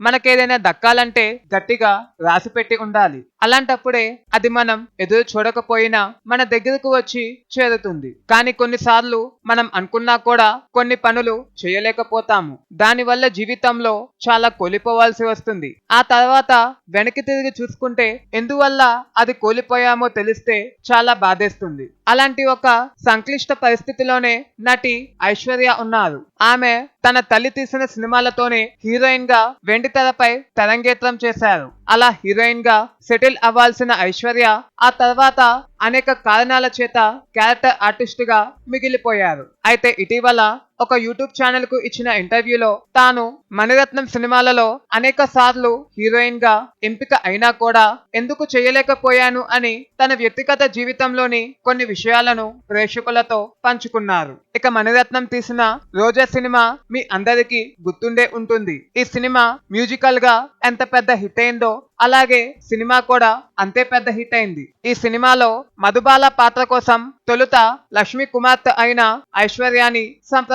మనకేదైనా దక్కాలంటే గట్టిగా రాసి పెట్టి ఉండాలి. అలాంటప్పుడే అది మనం ఎదురు చూడకపోయినా మన దగ్గరకు వచ్చి చేరుతుంది. కానీ కొన్నిసార్లు మనం అనుకున్నా కూడా కొన్ని పనులు చేయలేకపోతాము. దానివల్ల జీవితంలో చాలా కోల్పోవాల్సి వస్తుంది. ఆ తర్వాత వెనక్కి తిరిగి చూసుకుంటే ఎందువల్ల అది కోల్పోయామో తెలిస్తే చాలా బాధేస్తుంది. అలాంటి ఒక సంక్లిష్ట పరిస్థితిలోనే నటి ఐశ్వర్య ఉన్నారు. ఆమె తన తల్లి తీసిన సినిమాలతోనే హీరోయిన్గా వెండి తెరపై చేశారు. అలా హీరోయిన్గా సెటిల్ అవ్వాల్సిన ఐశ్వర్య ఆ తర్వాత అనేక కారణాల చేత క్యారెక్టర్ ఆర్టిస్ట్గా మిగిలిపోయారు. అయితే ఇటీవల ఒక యూట్యూబ్ ఛానల్కు ఇచ్చిన ఇంటర్వ్యూలో తాను మణిరత్నం సినిమాలలో అనేక సార్లు హీరోయిన్గా ఎంపిక అయినా కూడా ఎందుకు చేయలేకపోయాను అని తన వ్యక్తిగత జీవితంలోని కొన్ని విషయాలను ప్రేక్షకులతో పంచుకున్నారు. ఇక మణిరత్నం తీసిన రోజా సినిమా మీ అందరికీ గుర్తుండే ఉంటుంది. ఈ సినిమా మ్యూజికల్గా ఎంత పెద్ద హిట్ అయిందో అలాగే సినిమా కూడా అంతే పెద్ద హిట్ అయింది. ఈ సినిమాలో మధుబాల పాత్ర కోసం తొలుత లక్ష్మీ కుమార్తె అయిన ఐశ్వర్యాని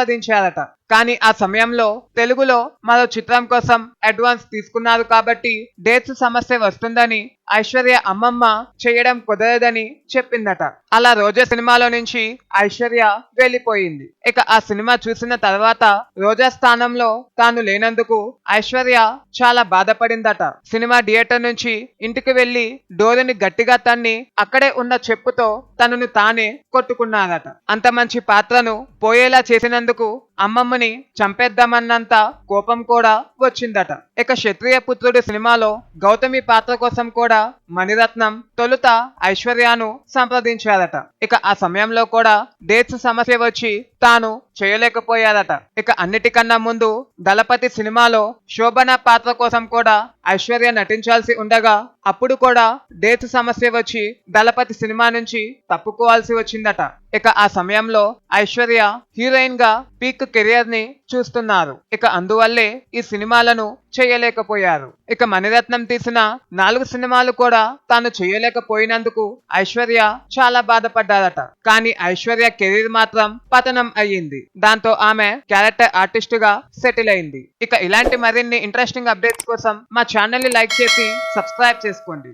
సంప్రదించారట కానీ ఆ సమయంలో తెలుగులో మరో చిత్రం కోసం అడ్వాన్స్ తీసుకున్నారు కాబట్టి డేట్స్ సమస్య వస్తుందని ఐశ్వర్య అమ్మమ్మ చేయడం కుదరదని చెప్పిందట. అలా రోజా సినిమాలో నుంచి ఐశ్వర్య వెళ్ళిపోయింది. ఇక ఆ సినిమా చూసిన తర్వాత రోజా స్థానంలో తాను లేనందుకు ఐశ్వర్య చాలా బాధపడిందట. సినిమా థియేటర్ నుంచి ఇంటికి వెళ్ళి డోరుని గట్టిగా తన్ని అక్కడే ఉన్న చెప్పుతో తనను తానే కొట్టుకున్నారట. అంత మంచి పాత్రను పోయేలా చేసినందుకు అమ్మమ్మ అమ్మమ్మని చంపేద్దామన్నంత కోపం కూడా వచ్చిందట. ఇక క్షత్రియ పుత్రుడు సినిమాలో గౌతమి పాత్ర కోసం కూడా మణిరత్నం తొలుత ఐశ్వర్యను సంప్రదించారట ఇక ఆ సమయంలో కూడా డేట్స్ సమస్య వచ్చి తాను చేయలేకపోయారట ఇక అన్నిటికన్నా ముందు దళపతి సినిమాలో శోభన పాత్ర కోసం కూడా ఐశ్వర్య నటించాల్సి ఉండగా అప్పుడు కూడా డేత్ సమస్య వచ్చి దళపతి సినిమా నుంచి తప్పుకోవాల్సి వచ్చిందట. ఇక ఆ సమయంలో ఐశ్వర్య హీరోయిన్గా పీక్ కెరియర్ని చూస్తున్నారు. ఇక అందువల్లే ఈ సినిమాలను చేయలేకపోయారు. ఇక మణిరత్నం తీసిన నాలుగు సినిమాలు కూడా తాను చేయలేకపోయినందుకు ఐశ్వర్య చాలా బాధపడ్డారట. కానీ ఐశ్వర్య కెరీర్ మాత్రం పతనం అయ్యింది. దాంతో ఆమె క్యారెక్టర్ ఆర్టిస్ట్గా సెటిల్ అయింది. ఇక ఇలాంటి మరిన్ని ఇంట్రెస్టింగ్ అప్డేట్స్ కోసం మా ఛానల్ని లైక్ చేసి సబ్స్క్రైబ్ చేసుకోండి.